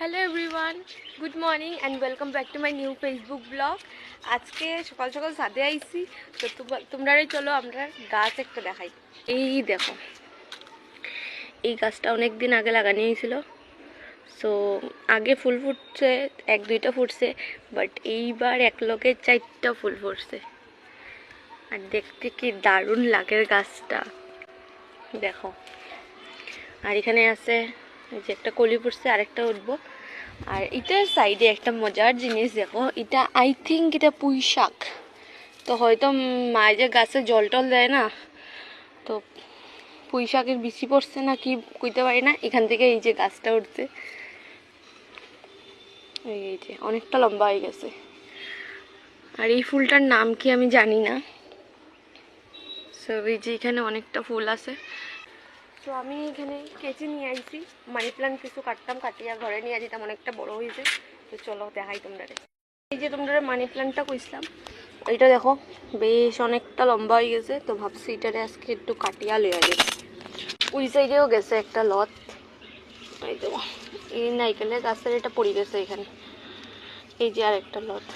Hello everyone good morning and welcome back to my new Facebook blog আজকে সকাল সকাল সাদে আইছি, তো তোম- তোমরাই চলো আমরা গাছ একটা দেখাই। এই দেখো, এই গাছটা অনেক দিন আগে লাগানো হয়েছিল। সো আগে ফুল ফুটছে, এক দুইটা ফুটছে বাট এইবার এক লোকের চারটা ফুল ফুটছে। আর দেখতে কি দারুণ লাগে গাছটা। দেখো, আর এখানে আছে এই যে একটা কলি পড়ছে, আরেকটা উঠবো। আর এটার সাইডে একটা মজার জিনিস দেখো, এটা আই থিঙ্ক এটা পুঁই শাক। তো হয়তো মায়ের গাছে জল টল দেয় না, তো পুঁই শাকের বিচি পড়ছে না কি কইতে পারি না, এখান থেকে এই যে গাছটা উঠছে। এই যে, অনেকটা লম্বা হয়ে গেছে। আর এই ফুলটার নাম কি আমি জানি না। সো এই যে এখানে অনেকটা ফুল আছে। তো আমি এখানে কেচি নিয়ে আইছি। মানি প্লান্ট কিছু কাটতাম, কাটিয়া ঘরে নিয়ে যেতাম অনেকটা বড় হয়েছে তো চলো, দেখাই তোমরা এই যে তোমরা মানি প্লান্টটা কইছিলাম এইটা দেখো, বেশ অনেকটা লম্বা হয়ে গেছে। তো ভাবছি এটারে আজকে একটু কাটিয়া লইয়া যাবে ওই সাইডেও গেছে একটা লত এই দেখো, এই নাইকেলের গাছের এটা পড়ে গেছে এখানে। এই যে আর একটা লত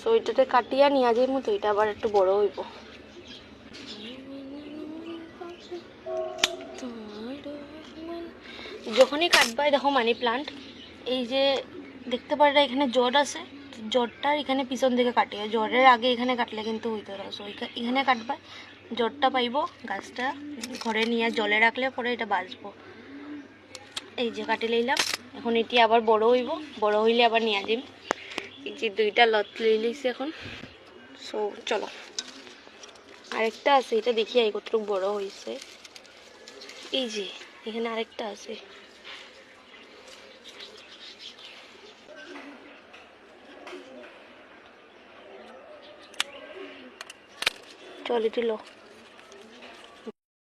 সো এটাতে কাটিয়া নিয়ে যাই মতো এটা আবার একটু বড় হইব। যখনই কাটবাই দেখো মানি প্লান্ট এই যে দেখতে পারে এখানে জট আছে তো জটটার এখানে পিছন দিকে কাটিয়ে জ্বরের আগে এখানে কাটলে কিন্তু হইতো সো এখানে কাটবা জটটা পাইব, গাছটা ঘরে নিয়ে জলে রাখলে পরে এটা বাঁচবো। এই যে কাটি লইলাম, এখন এটি আবার বড় হইব, বড় হইলে আবার নিয়ে যাইম এই যে দুইটা লত লই লইছি এখন। সো চলো। আরেকটা আছে, এটা দেখি এই কতটুকু বড় হয়েছে এই যে এখানে আরেকটা আছে।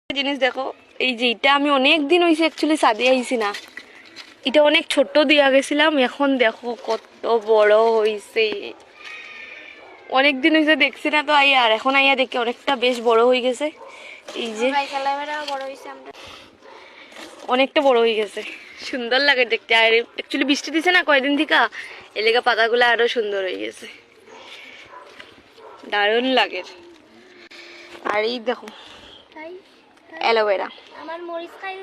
জিনিস দেখো, এই যে এটা আমি অনেক দিন হয়েছে অ্যাকচুয়ালি সাদিয়ে আইছি না। এটা অনেক ছোট দিয়া গেছিলাম, এখন দেখো কত বড় হয়েছে অনেক দিন হয়েছে দেখছি না তো আইয়া, আর এখন আইয়া দেখি অনেকটা বেশ বড় হয়ে গেছে। এই যে অনেকটা বড় হয়ে গেছে। সুন্দর লাগে দেখতে। আর অ্যাকচুয়ালি বৃষ্টি দিছে না কয়দিন থেকে এলাকা পাতাগুলো আরও সুন্দর হয়ে গেছে। দারুণ লাগে। আর এই দেখো অ্যালোভেরা। আমার মরিচ খাই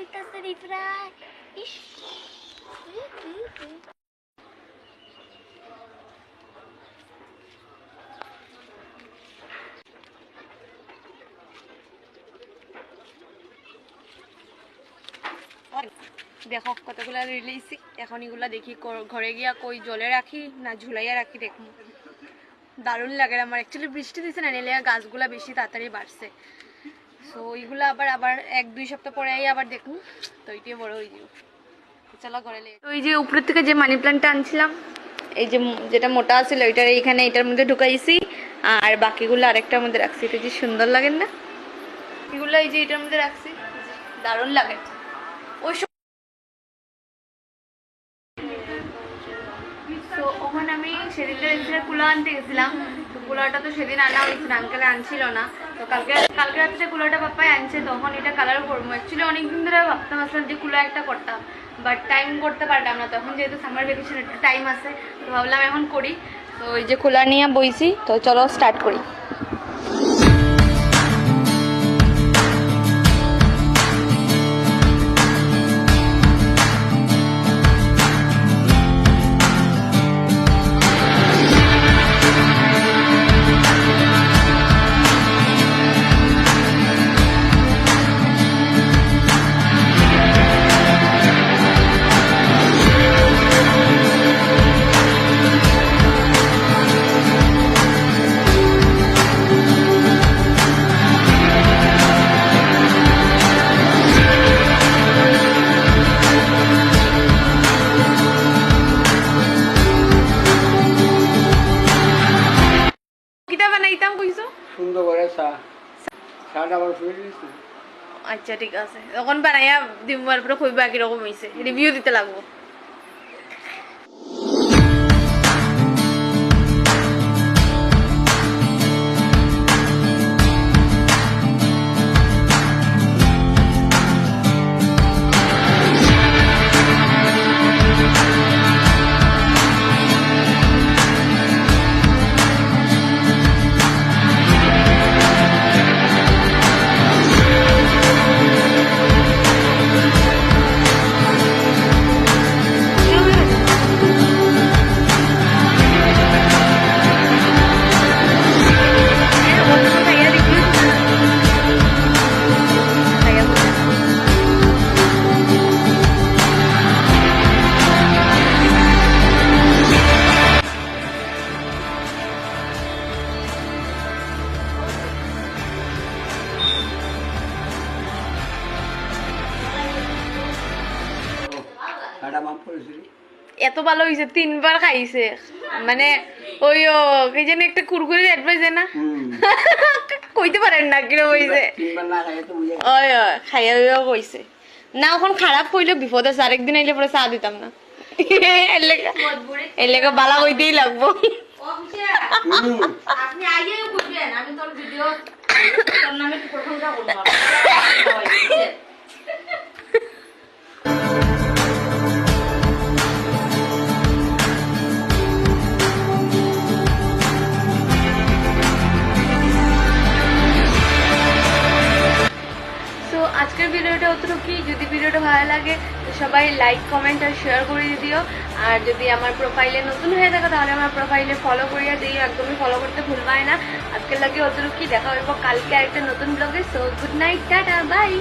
দেখো কতগুলা রিলিয়েছি এখন এগুলা দেখি ঘরে গিয়া কই জলে রাখি না ঝুলাইয়া রাখি দেখব দারুণ লাগে আমার। অ্যাকচুয়ালি বৃষ্টি দিছে না, নিলে গাছগুলা বেশি তাড়াতাড়ি বাড়ছে। সো ওইগুলো আবার আবার এক, দুই সপ্তাহ পরে আবার দেখুন। তো ওইটাই বড় হয়ে যাবে চলো ঘরে লে ওই যে উপরের থেকে যে মানি প্ল্যান্টটা আনছিলাম, এই যে যেটা মোটা ছিল ওইটার এইখানে এটার মধ্যে ঢুকাইছি। আর বাকিগুলো আরেকটার মধ্যে রাখছি। এটা যে সুন্দর লাগে না? এগুলো এই যে এটার মধ্যে রাখছি। দারুণ লাগে। সেদিন কুলা আনতে গেছিলাম। তো কুলাটা তো সেদিন আনা হয়েছিল আঙ্কেল আনছিল না। তো কালকে কালকে রাত্রে কুলাটা পাপ্পাই আনছে, তখন এটা কালার করব। অ্যাকচুয়ালি অনেকদিন ধরে ভাবতাম আসলাম যে কুলা একটা করতাম বাট টাইম করতে পারলাম না। তখন যেহেতু সামার ভ্যাকেশন টাইম আছে, তো ভাবলাম এখন করি। তো ওই যে কুলা নিয়ে বইছি, তো চলো স্টার্ট করি। কিটা বানাইতাম কইছো সুন্দর করে চা। চাটা আবার ফুলে দিছি আচ্ছা ঠিক আছে। এখন বানাইয়া দিবার পরে কইবা কীরকম হইছে। রিভিউ দিতে লাগবো। এত ভালো হয়েছে তিনবার খাইছে। মানে ওই ও কি জানি একটা কুরকুরি রেট পাইছে না? কইতে পারেন না কিরম হয়েছে ওই খাইয়া হইয়া কইছে না এখন খারাপ কইলে বিপদ আছে আরেকদিন আইলে পরে চা দিতাম না। এর লেগে বালা কইতেই লাগবো। আপনি আগে বুঝবেন আমি তোর ভিডিও তোর নামে প্রশংসা করব ভালো লাগে সবাই লাইক কমেন্ট আর শেয়ার করে দিও। আর যদি আমার প্রোফাইলে নতুন হয়ে থাকে, তাহলে আমার প্রোফাইলে ফলো করিয়া দিও। একদমই ফলো করতে ভুলবাই না। আজকের লাগে অতটুকুই। দেখা হইব কালকে আরেকটা নতুন ব্লগে so good night tata bye